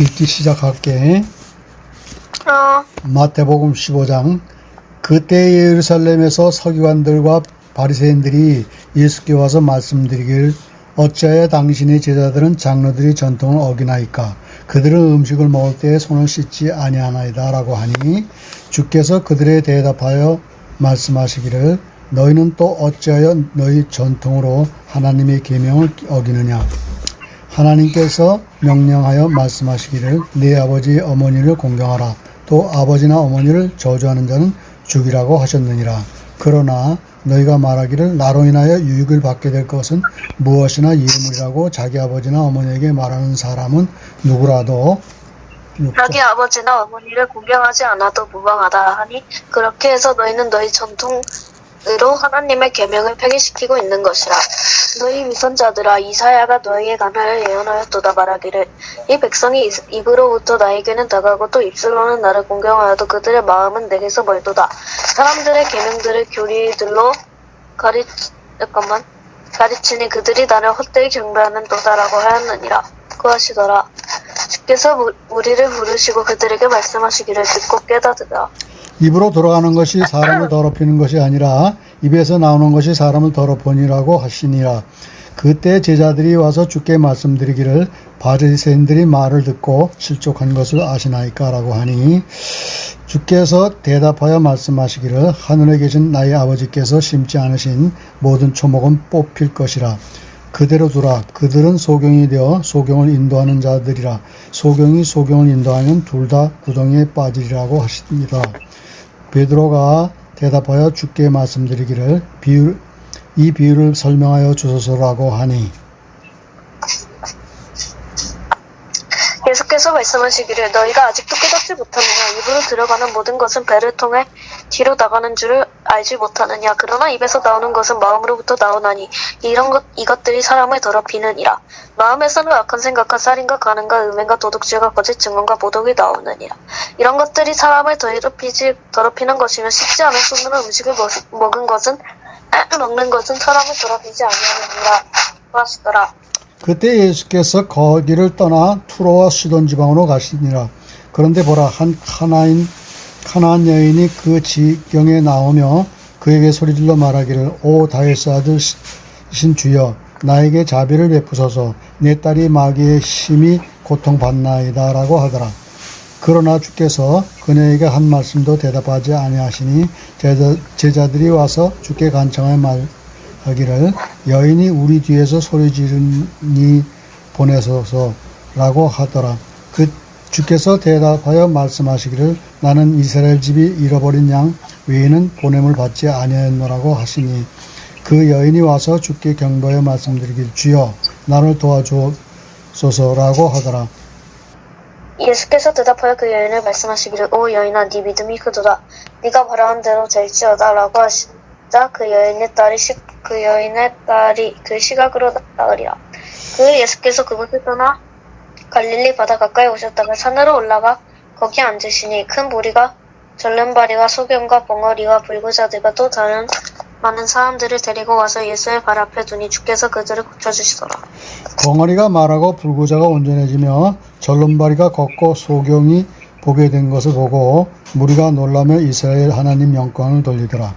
읽기 시작할게. 어, 마태복음 15장. 그때 예루살렘에서 서기관들과 바리새인들이 예수께 와서 말씀드리길 어찌하여 당신의 제자들은 장로들이 전통을 어기나이까? 그들은 음식을 먹을 때에 손을 씻지 아니하나이다라고 하니 주께서 그들에 대답하여 말씀하시기를 너희는 또 어찌하여 너희 전통으로 하나님의 계명을 어기느냐 하나님께서 명령하여 말씀하시기를 네 아버지 어머니를 공경하라. 또 아버지나 어머니를 저주하는 자는 죽이라고 하셨느니라. 그러나 너희가 말하기를 나로 인하여 유익을 받게 될 것은 무엇이나 이름이라고 자기 아버지나 어머니에게 말하는 사람은 누구라도 자기 아버지나 어머니를 공경하지 않아도 무방하다 하니 그렇게 해서 너희는 너희 전통 으로 하나님의 계명을 폐기시키고 있는 것이라. 너희 위선자들아 이사야가 너희에 관하여 예언하였도다 말하기를. 이 백성이 입- 입으로부터 나에게는 다가고 또 입술로는 나를 공경하여도 그들의 마음은 내게서 멀도다. 사람들의 계명들을 교리들로 가리 잠깐만. 가르치니 그들이 나를 헛되이 경배하는 도다라고 하였느니라. 그하시더라. 주께서 무- 우리를 부르시고 그들에게 말씀하시기를 듣고 깨닫으라. 입으로 돌아가는 것이 사람을 더럽히는 것이 아니라 입에서 나오는 것이 사람을 더럽히니라고 하시니라. 그때 제자들이 와서 주께 말씀드리기를 바리새인들이 말을 듣고 실족한 것을 아시나이까라고 하니 주께서 대답하여 말씀하시기를 하늘에 계신 나의 아버지께서 심지 않으신 모든 초목은 뽑힐 것이라. 그대로 두라. 그들은 소경이 되어 소경을 인도하는 자들이라. 소경이 소경을 인도하면 둘 다 구덩이에 빠지리라고 하십니다. 베드로가 대답하여 주께 말씀드리기를 비유, 이 비유를 설명하여 주소서라고 하니. 예수께서 말씀하시기를 너희가 아직도 깨닫지 못하느냐. 입으로 들어가는 모든 것은 배를 통해 뒤로 나가는 줄을 알지 못하느냐. 그러나 입에서 나오는 것은 마음으로부터 나오나니 이런 것 이것들이 사람을 더럽히느니라. 마음에서는 악한 생각과 살인과 가능과 음행과 도둑질과 거짓 증언과 모독이 나오느니라. 이런 것들이 사람을 더럽히지 더럽히는 것이면 씻지 않은 손으로 음식을 먹, 먹은 것은 먹는 것은 사람을 더럽히지 아니하느니라. 하시더라. 그때 예수께서 거기를 떠나 투로와 시돈 지방으로 가시니라. 그런데 보라 한 카나인 카나안 여인이 그 지경에 나오며 그에게 소리질러 말하기를 오 다윗의 아들신 주여 나에게 자비를 베푸소서 내 딸이 마귀의 심히 고통받나이다 라고 하더라. 그러나 주께서 그녀에게 한 말씀도 대답하지 아니하시니 제자, 제자들이 와서 주께 간청하여 말하기를 여인이 우리 뒤에서 소리 지르니 보내소서라고 하더라. 그 주께서 대답하여 말씀하시기를 나는 이스라엘 집이 잃어버린 양 외에는 보냄을 받지 아니하였노라고 하시니 그 여인이 와서 주께 경보하여 말씀드리길 주여 나를 도와주소서라고 하더라. 예수께서 대답하여 그 여인을 말씀하시기를 오 여인아 네 믿음이 크도다. 네가 바라는 대로 될지어다라고 하시자 그 여인의 딸이 시, 그 여인의 딸이 그 시각으로 나으리라. 그 예수께서 그곳을 떠나 갈릴리 바다 가까이 오셨다가 산으로 올라가 거기 앉으시니 큰 무리가 절름발이와 소경과 벙어리와 불구자들과 또 다른 많은 사람들을 데리고 와서 예수의 발 앞에 두니 주께서 그들을 고쳐주시더라 벙어리가 말하고 불구자가 온전해지며 절름발이가 걷고 소경이 보게 된 것을 보고 무리가 놀라며 이스라엘 하나님 영광을 돌리더라.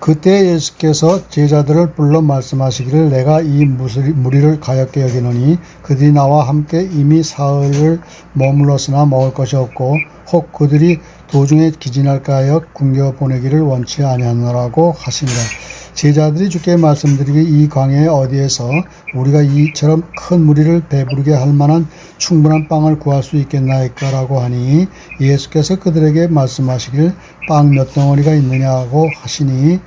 그때 예수께서 제자들을 불러 말씀하시기를 내가 이 무리- 무리를 가엽게 여기노니 그들이 나와 함께 이미 사흘을 머물렀으나 먹을 것이 없고 혹 그들이 도중에 기진할까 하여 굶겨 보내기를 원치 아니하노라고 하시니라. 제자들이 주께 말씀드리기 이 광야에 어디에서 우리가 이처럼 큰 무리를 배부르게 할 만한 충분한 빵을 구할 수 있겠나이까라고 하니 예수께서 그들에게 말씀하시길 빵 몇 덩어리가 있느냐고 하시니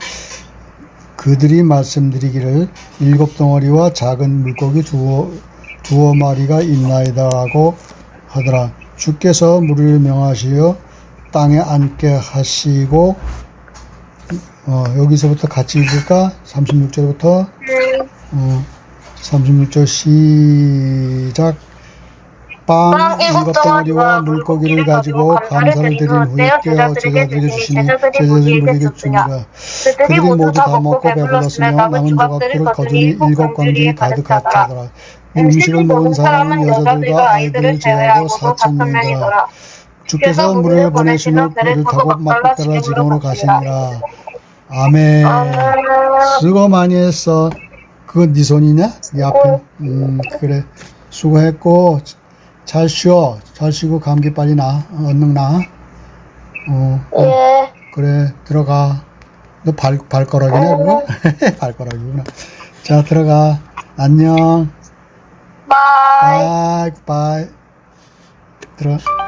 그들이 말씀드리기를 일곱 덩어리와 작은 물고기 두어, 두어 마리가 있나이다라고 하더라. 주께서 무리를 명하시어 땅에 앉게 하시고 어, 여기서부터 같이 읽을까? 36절부터? 어, 36절 시작. 빵빵 일곱 덩어리와 물고기를 가지고 감사를 드린 후에 떼어 제자들에게 주시니 제자들이 무리에게 주니라 그들이 모두 다 먹고 배불렀으며 남은 조각들을 거두니 일곱 광들이 가득하더라. 음식을 먹은 사람은 여자들과 아이들을 제외하고 4천 명이더라. 주께서 물을 보내시며 배를 타고 막달라 지방으로 가시니라. 아멘. 수고 많이 했어. 그건 네 손이냐? 네 앞에. 음, 그래. 수고했고, 잘 쉬어. 잘 쉬고 감기 빨리 나. 어, 얼른 나. 어, 어, 예. 그래. 들어가. 너 발, 발가락이냐, 그거? 발가락이구나. 자, 들어가. 안녕. 바이. 바이, 바이. 들어가.